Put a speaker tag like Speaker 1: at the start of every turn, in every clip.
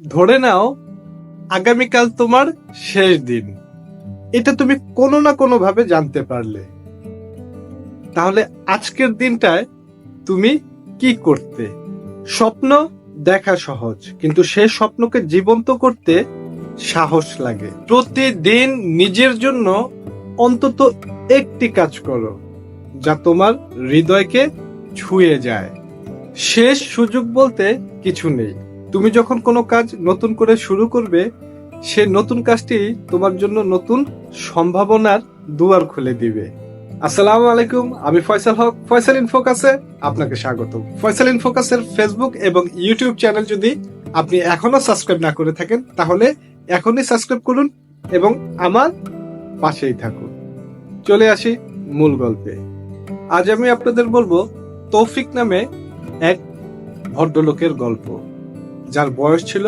Speaker 1: ধরে নাও, আগামীকাল তোমার শেষ দিন। এটা তুমি কোনো না কোনো ভাবে জানতে পারলে। তাহলে আজকের দিনটায় তুমি কি করতে? স্বপ্ন দেখা সহজ, কিন্তু সেই স্বপ্নকে জীবন্ত করতে সাহস লাগে। প্রতিদিন নিজের জন্য অন্তত একটি কাজ করো, যা তোমার হৃদয়কে ছুঁয়ে যায়। শেষ সুযোগ বলতে কিছু নেই। তুমি যখন কোনো কাজ নতুন করে শুরু করবে, সে নতুন কাজটি তোমার জন্য নতুন সম্ভাবনার দুয়ার খুলে দিবে। আসসালামু আলাইকুম, আমি ফয়সাল হক, ফয়সাল ইনফোকাসে আপনাকে স্বাগত ফয়সাল ইনফোকাসের ফেসবুক এবং ইউটিউব চ্যানেল যদি আপনি এখনও সাবস্ক্রাইব না করে থাকেন, তাহলে এখনই সাবস্ক্রাইব করুন এবং আমার পাশেই থাকুন। চলে আসি মূল গল্পে। আজ আমি আপনাদের বলব তৌফিক নামে এক ভদ্রলোকের গল্প, যার বয়স ছিল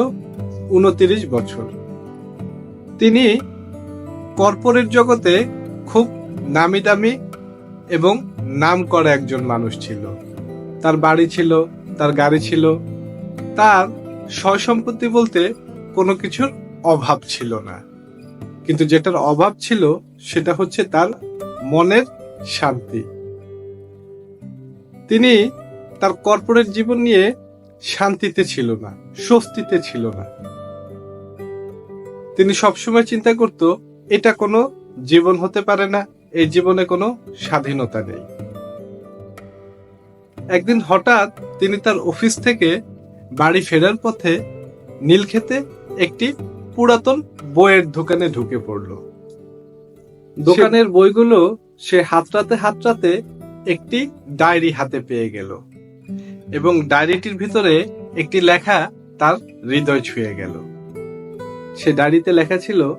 Speaker 1: উনতিরিশ বছর। তিনি কর্পোরেট জগতে খুব নামি দামি এবং নাম করা একজন মানুষ ছিল। তার বাড়ি ছিল, তার গাড়ি ছিল, তার সয় সম্পত্তি বলতে কোনো কিছুর অভাব ছিল না। কিন্তু যেটার অভাব ছিল, সেটা হচ্ছে তার মনের শান্তি। তিনি তার কর্পোরেট জীবন নিয়ে শান্তিতে ছিল না, স্বস্তিতে ছিল না। তিনি সবসময় চিন্তা করত, এটা কোনো জীবন হতে পারে না, এই জীবনে কোনো স্বাধীনতা নেই। একদিন হঠাৎ তিনি তার অফিস থেকে বাড়ি ফেরার পথে নীলক্ষেতে একটি পুরাতন বইয়ের দোকানে ঢুকে পড়ল। দোকানের বইগুলো সে হাতড়াতে হাতড়াতে একটি ডায়েরি হাতে পেয়ে গেল এবং ডায়েরিটির ভিতরে একটি লেখা তার হৃদয় ছুঁয়ে গেল। সে ডায়েরিতে লেখা ছিল,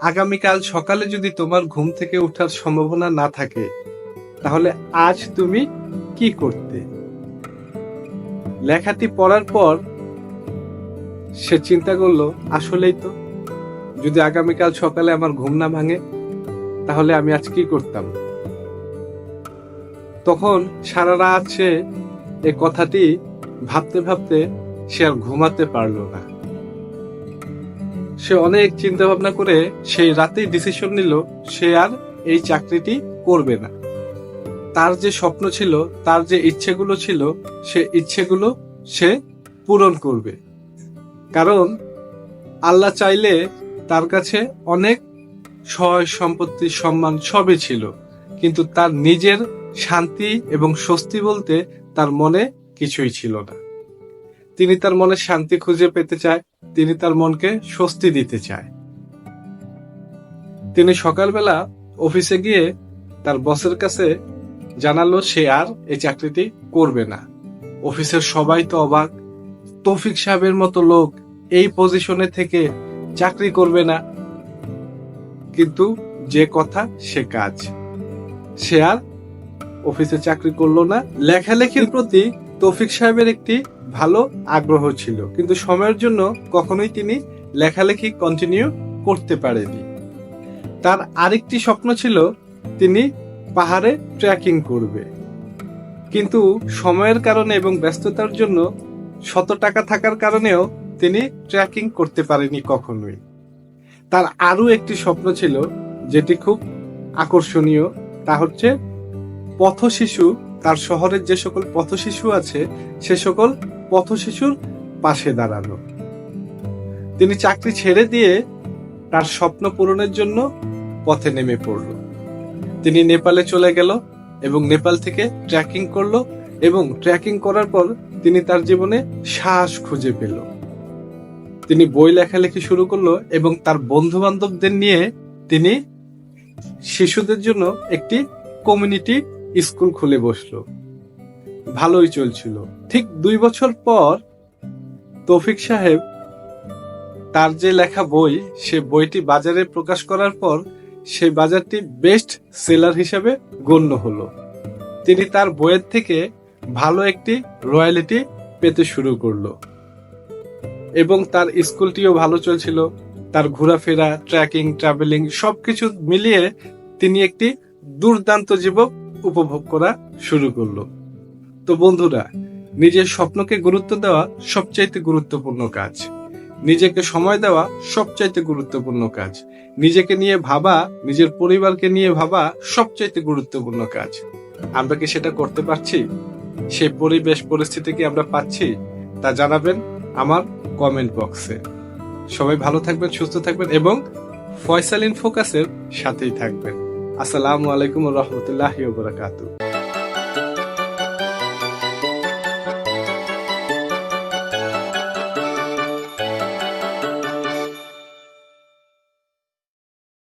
Speaker 1: আগামীকাল সকালে যদি তোমার ঘুম থেকে ওঠার সম্ভাবনা না থাকে, তাহলে আজ তুমি কি করতে? লেখাটি পড়ার পর সে চিন্তা করল, আসলেই তো। যদি আগামীকাল সকালে আমার ঘুম না ভাঙে, তাহলে আমি আজ কি করতাম? তখন সারা রাত সে এ কথাটি ভাবতে ভাবতে সে আর ঘুমাতে পারল না। সে অনেক চিন্তা ভাবনা করে সেই রাতেই ডিসিশন নিল সে আর এই চাকরিটি করবে না। তার যে স্বপ্ন ছিল, তার যে ইচ্ছেগুলো ছিল, সে ইচ্ছেগুলো সে পূরণ করবে। কারণ আল্লাহ চাইলে তার কাছে অনেক সহায় সম্পত্তি সম্মান সবই ছিল। কিন্তু তার নিজের শান্তি এবং স্বস্তি বলতে তার মনে কিছুই ছিল না। তিনি তার মনে শান্তি খুঁজে পেতে চায়, তিনি তার মনকে স্বস্তি দিতে চায়। তিনি সকালবেলা অফিসে গিয়ে তার বসের কাছে জানালো সে আর এই চাকরিটি করবে না। অফিসের সবাই তো অবাক তৌফিক সাহেবের মতো লোক এই পজিশনে থেকে চাকরি করবে না। কিন্তু যে কথা সে কাজ। সে আর অফিসে চাকরি করল না। লেখালেখির প্রতি তৌফিক সাহেবের একটি ভালো আগ্রহ ছিল। কিন্তু সময়ের জন্য কখনোই তিনি লেখালেখি কন্টিনিউ করতে পারেনি তার আরেকটি স্বপ্ন ছিল তিনি পাহাড়ে ট্রেকিং করবে। কিন্তু সময়ের কারণে এবং ব্যস্ততার জন্য শত টাকা থাকার কারণেও তিনি ট্রেকিং করতে পারেনি কখনোই। তার আরও একটি স্বপ্ন ছিল, যেটি খুব আকর্ষণীয়, তা হচ্ছে পথ শিশু, তার শহরের যে সকল পথ শিশু আছে, সে সকল পথ শিশুর পাশে দাঁড়ানো। তিনি চাকরি ছেড়ে দিয়ে তার স্বপ্ন পূরণের জন্য পথে নেমে পড়ল। তিনি নেপালে চলে গেল এবং নেপাল থেকে ট্রেকিং করল এবং ট্রেকিং করার পর তিনি তার জীবনে সাহস খুঁজে পেল। তিনি বই লেখালেখি শুরু করল এবং তার বন্ধু বান্ধবদের নিয়ে তিনি শিশুদের জন্য একটি কমিউনিটি স্কুল খুলে বসল। ভালোই চলছিল। ঠিক দুই বছর পর তৌফিক সাহেব তার যে লেখা বই, সে বইটি বাজারে প্রকাশ করার পর সেই বাজারটি বেস্ট সেলার হিসেবে গণ্য হলো। তিনি তার বইয়ের থেকে ভালো একটি রয়্যালিটি পেতে শুরু করল। এবং তার স্কুলটিও ভালো চলছিল। তার ঘোরাফেরা ট্রেকিং ট্রাভেলিং সবকিছু মিলিয়ে তিনি একটি দুর্দান্ত জীবন উপভোগ করা শুরু করল। তো বন্ধুরা, নিজের স্বপ্নকে গুরুত্ব দেওয়া সবচাইতে গুরুত্বপূর্ণ কাজ। নিজেকে সময় দেওয়া সবচাইতে গুরুত্বপূর্ণ কাজ। নিজেকে নিয়ে ভাবা, নিজের পরিবারকে নিয়ে ভাবা সবচাইতে গুরুত্বপূর্ণ কাজ। আমরা কি সেটা করতে পারছি? সেই পরিবেশ পরিস্থিতি কি আমরা পাচ্ছি তা জানাবেন আমার কমেন্ট বক্সে সবাই ভালো থাকবেন, সুস্থ থাকবেন এবং ফয়সাল ইন ফোকাসের সাথেই থাকবেন। আসসালামু আলাইকুম রহমতুল্লাহ বারাকাতু